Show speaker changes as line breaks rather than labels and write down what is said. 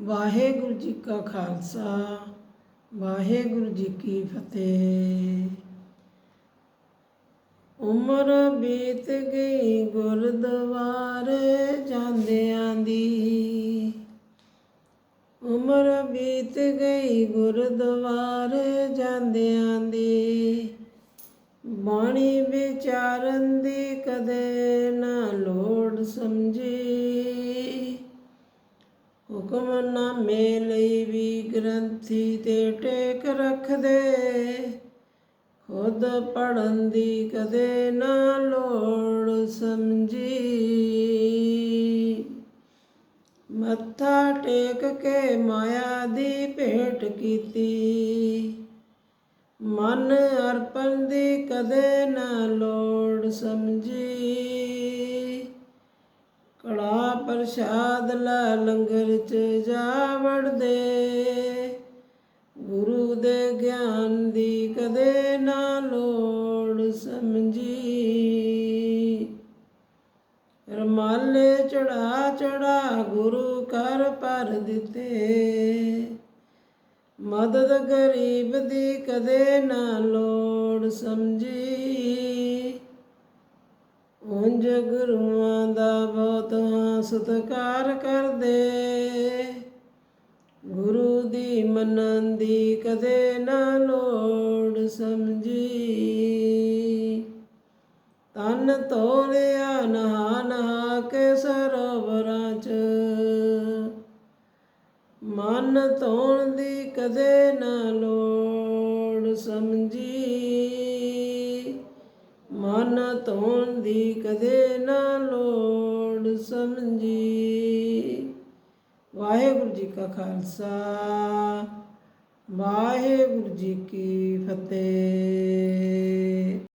ਵਾਹਿਗੁਰੂ ਜੀ ਕਾ ਖਾਲਸਾ, ਵਾਹਿਗੁਰੂ ਜੀ ਕੀ ਫਤਿਹ। ਉਮਰ ਬੀਤ ਗਈ ਗੁਰਦੁਆਰੇ ਜਾਂਦਿਆਂ ਦੀ। ਉਮਰ ਬੀਤ ਗਈ ਗੁਰਦੁਆਰੇ ਜਾਂਦਿਆਂ ਦੀ। ਬਾਣੀ ਵਿਚਾਰਨ ਦੀ ਕਦੇ ਨਾ ਲੋੜ ਸਮਝੀ। ਹੁਕਮਨਾਮੇ ਲਈ ਵੀ ਗ੍ਰੰਥੀ ਤੇ ਟੇਕ ਰੱਖਦੇ। ਖੁਦ ਪੜਨ ਦੀ ਕਦੇ ਨਾ ਲੋੜ ਸਮਝੀ। ਮੱਥਾ ਟੇਕ ਕੇ ਮਾਇਆ ਦੀ ਭੇਟ ਕੀਤੀ। ਮਨ ਅਰਪਣ ਦੀ ਕਦੇ ਨਾ ਲੋੜ ਸਮਝੀ। ਪ੍ਰਸ਼ਾਦ ਲਾ ਲੰਗਰ ਚ ਜਾ ਵੜਦੇ। ਗੁਰੂ ਦੇ ਗਿਆਨ ਦੀ ਕਦੇ ਨਾ ਲੋੜ ਸਮਝੀ। ਰਮਾਲੇ ਚੜਾ ਚੜਾ ਗੁਰੂ ਕਰ ਪਰ ਦਿੱਤੇ। ਮਦਦ ਗਰੀਬ ਦੀ ਕਦੇ ਨਾ ਲੋੜ ਸਮਝੀ। ਉਂਝ ਗੁਰੂਆਂ ਦਾ ਬਹੁਤ ਸਤਿਕਾਰ ਕਰਦੇ। ਗੁਰੂ ਦੀ ਮੰਨਣ ਦੀ ਕਦੇ ਨਾ ਲੋੜ ਸਮਝੀ। ਤਨ ਤੋਲਿਆ ਨਹਾ ਨਹਾ ਕੇ ਸਰੋਵਰਾਂ ਚ। ਮਨ ਧੋਣ ਦੀ ਕਦੇ ਨਾ ਲੋੜ ਸਮਝੀ। ਮਨ ਧੋਣ ਦੀ ਕਦੇ ਨਾ ਲੋੜ ਸਮਝੀ। ਵਾਹਿਗੁਰੂ ਜੀ ਕਾ ਖਾਲਸਾ, ਵਾਹਿਗੁਰੂ ਜੀ ਕੀ ਫਤਿਹ।